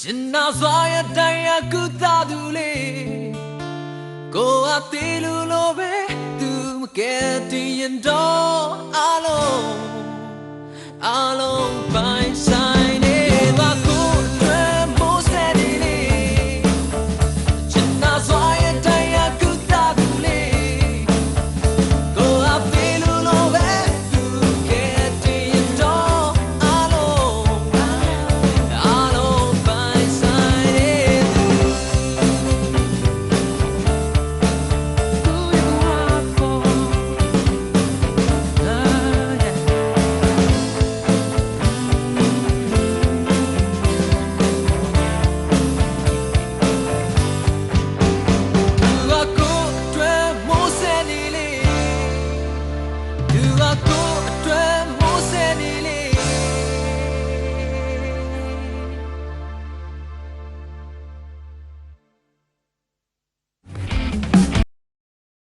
ကျင်နာစွာရတရားကုသသူလေးကိုအသေးလူလိုပဲသူမကဲတည်ရင်တော့အလုံးအလုံးပိုင်ဆိုင်